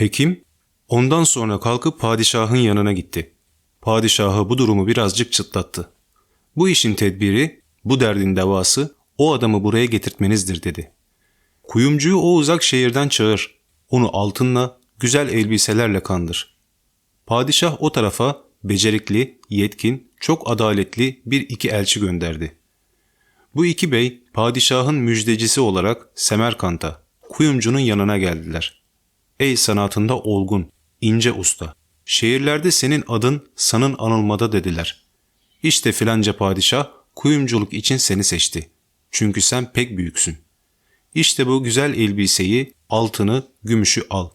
Hekim ondan sonra kalkıp padişahın yanına gitti. Padişahı bu durumu birazcık çıtlattı. Bu işin tedbiri, bu derdin devası o adamı buraya getirtmenizdir dedi. Kuyumcuyu o uzak şehirden çağır. Onu altınla, güzel elbiselerle kandır. Padişah o tarafa becerikli, yetkin, çok adaletli bir iki elçi gönderdi. Bu iki bey padişahın müjdecisi olarak Semerkant'a, kuyumcunun yanına geldiler. Ey sanatında olgun, ince usta, şehirlerde senin adın sanın anılmada dediler. İşte filanca padişah kuyumculuk için seni seçti. Çünkü sen pek büyüksün. İşte bu güzel elbiseyi, altını, gümüşü al.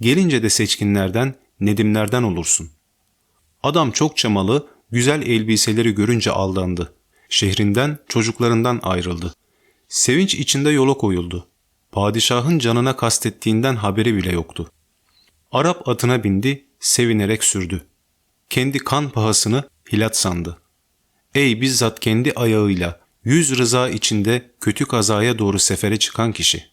Gelince de seçkinlerden, nedimlerden olursun. Adam çok çamalı, güzel elbiseleri görünce aldandı. Şehrinden, çocuklarından ayrıldı. Sevinç içinde yola koyuldu. Padişahın canına kastettiğinden haberi bile yoktu. Arap atına bindi, sevinerek sürdü. Kendi kan pahasını hilat sandı. Ey bizzat kendi ayağıyla yüz rıza içinde kötü kazaya doğru sefere çıkan kişi.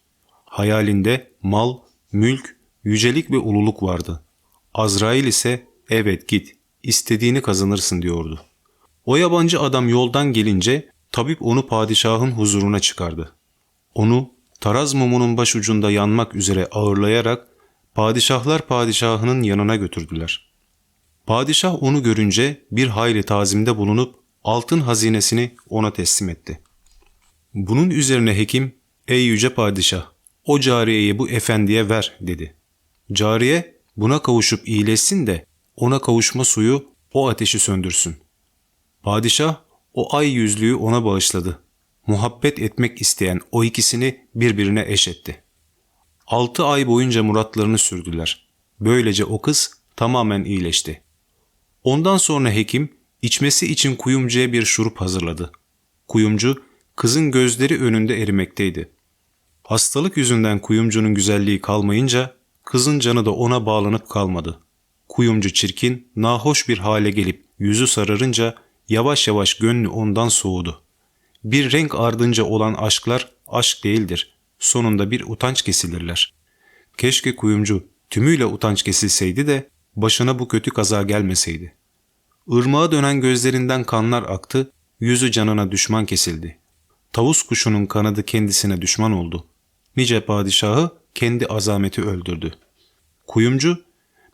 Hayalinde mal, mülk, yücelik ve ululuk vardı. Azrail ise evet git, istediğini kazanırsın diyordu. O yabancı adam yoldan gelince tabip onu padişahın huzuruna çıkardı. Onu taraz mumunun başucunda yanmak üzere ağırlayarak padişahlar padişahının yanına götürdüler. Padişah onu görünce bir hayli tazimde bulunup altın hazinesini ona teslim etti. Bunun üzerine hekim, ''Ey yüce padişah, o cariyeyi bu efendiye ver.'' dedi. Cariye buna kavuşup iyileşsin de ona kavuşma suyu o ateşi söndürsün. Padişah o ay yüzlüğü ona bağışladı. Muhabbet etmek isteyen o ikisini birbirine eş etti. Altı ay boyunca muratlarını sürdüler. Böylece o kız tamamen iyileşti. Ondan sonra hekim içmesi için kuyumcuya bir şurup hazırladı. Kuyumcu kızın gözleri önünde erimekteydi. Hastalık yüzünden kuyumcunun güzelliği kalmayınca kızın canı da ona bağlanıp kalmadı. Kuyumcu çirkin, nahoş bir hale gelip yüzü sararınca yavaş yavaş gönlü ondan soğudu. Bir renk ardınca olan aşklar aşk değildir. Sonunda bir utanç kesilirler. Keşke kuyumcu tümüyle utanç kesilseydi de başına bu kötü kaza gelmeseydi. Irmağa dönen gözlerinden kanlar aktı, yüzü canına düşman kesildi. Tavus kuşunun kanadı kendisine düşman oldu. Nice padişahı kendi azameti öldürdü. Kuyumcu,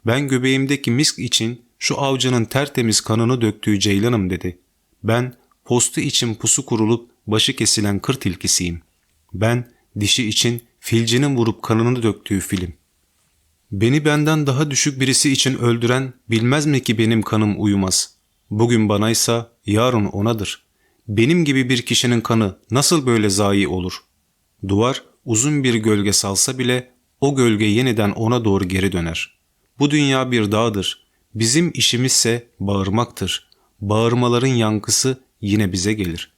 ben göbeğimdeki misk için şu avcının tertemiz kanını döktüğü ceylanım dedi. Ben postu için pusu kurulup başı kesilen kır tilkisiyim. Ben dişi için filcinin vurup kanını döktüğü film. Beni benden daha düşük birisi için öldüren bilmez mi ki benim kanım uyumaz. Bugün banaysa yarın onadır. Benim gibi bir kişinin kanı nasıl böyle zayi olur? Duvar uzun bir gölge salsa bile o gölge yeniden ona doğru geri döner. Bu dünya bir dağdır. Bizim işimizse bağırmaktır. Bağırmaların yankısı yine bize gelir.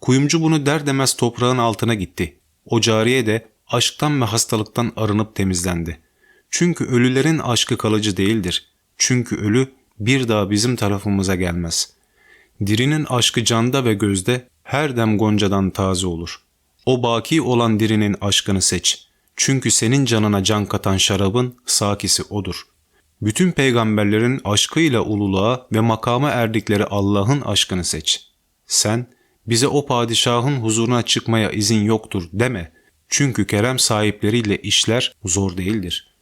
Kuyumcu bunu der demez toprağın altına gitti. O cariye de aşktan ve hastalıktan arınıp temizlendi. Çünkü ölülerin aşkı kalıcı değildir. Çünkü ölü bir daha bizim tarafımıza gelmez. Dirinin aşkı canda ve gözde her dem goncadan taze olur. O baki olan dirinin aşkını seç. Çünkü senin canına can katan şarabın sakisi odur. Bütün peygamberlerin aşkıyla ululuğa ve makama erdikleri Allah'ın aşkını seç. Sen bize o padişahın huzuruna çıkmaya izin yoktur deme. Çünkü kerem sahipleriyle işler zor değildir.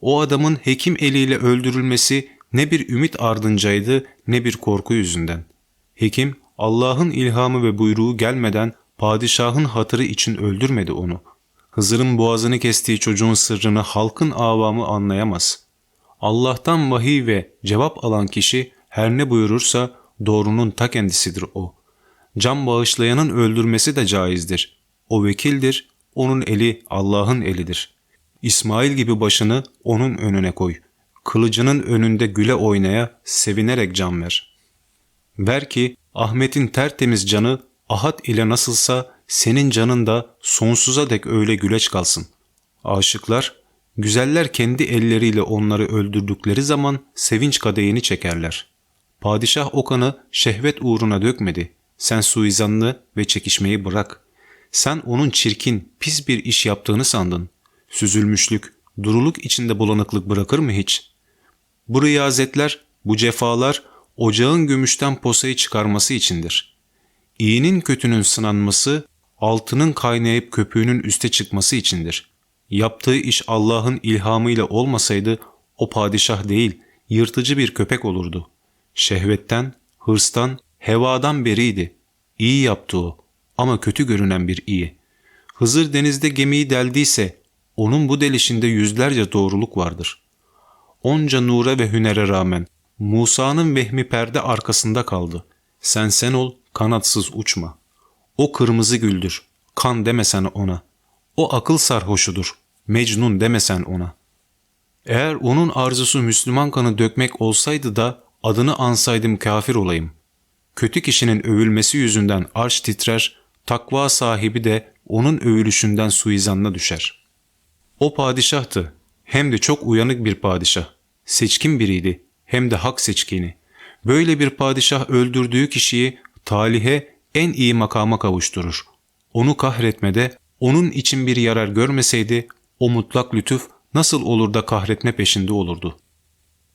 O adamın hekim eliyle öldürülmesi ne bir ümit ardıncaydı ne bir korku yüzünden. Hekim Allah'ın ilhamı ve buyruğu gelmeden padişahın hatırı için öldürmedi onu. Hızır'ın boğazını kestiği çocuğun sırrını halkın avamı anlayamaz. Allah'tan vahiy ve cevap alan kişi her ne buyurursa doğrunun ta kendisidir o. Can bağışlayanın öldürmesi de caizdir. O vekildir, onun eli Allah'ın elidir. İsmail gibi başını onun önüne koy. Kılıcının önünde güle oynaya sevinerek can ver. Ver ki Ahmet'in tertemiz canı Ahad ile nasılsa senin canın da sonsuza dek öyle güleç kalsın. Aşıklar, güzeller kendi elleriyle onları öldürdükleri zaman sevinç kadehini çekerler. Padişah o kanı şehvet uğruna dökmedi. Sen suizanlı ve çekişmeyi bırak. Sen onun çirkin, pis bir iş yaptığını sandın. Süzülmüşlük, duruluk içinde bulanıklık bırakır mı hiç? Bu riyazetler, bu cefalar ocağın gümüşten posayı çıkarması içindir. İyinin kötünün sınanması, altının kaynayıp köpüğünün üste çıkması içindir. Yaptığı iş Allah'ın ilhamıyla olmasaydı o padişah değil, yırtıcı bir köpek olurdu. Şehvetten, hırstan, hevadan beriydi. İyi yaptı o ama kötü görünen bir iyi. Hızır denizde gemiyi deldiyse onun bu delişinde yüzlerce doğruluk vardır. Onca nura ve hünere rağmen Musa'nın vehmi perde arkasında kaldı. Sen sen ol, kanatsız uçma. O kırmızı güldür, kan demesen ona. O akıl sarhoşudur, Mecnun demesen ona. Eğer onun arzusu Müslüman kanı dökmek olsaydı da adını ansaydım kafir olayım. Kötü kişinin övülmesi yüzünden arş titrer, takva sahibi de onun övülüşünden suizanına düşer. O padişahtı, hem de çok uyanık bir padişah. Seçkin biriydi, hem de hak seçkini. Böyle bir padişah öldürdüğü kişiyi talihe en iyi makama kavuşturur. Onu kahretmede, onun için bir yarar görmeseydi, o mutlak lütuf nasıl olur da kahretme peşinde olurdu.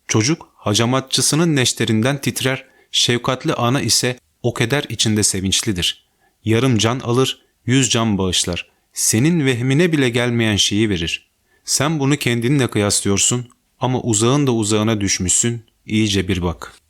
Çocuk hacamatçısının neşterinden titrer, şefkatli ana ise o keder içinde sevinçlidir. Yarım can alır, yüz can bağışlar. Senin vehmine bile gelmeyen şeyi verir. Sen bunu kendinle kıyaslıyorsun ama uzağın da uzağına düşmüşsün, iyice bir bak.''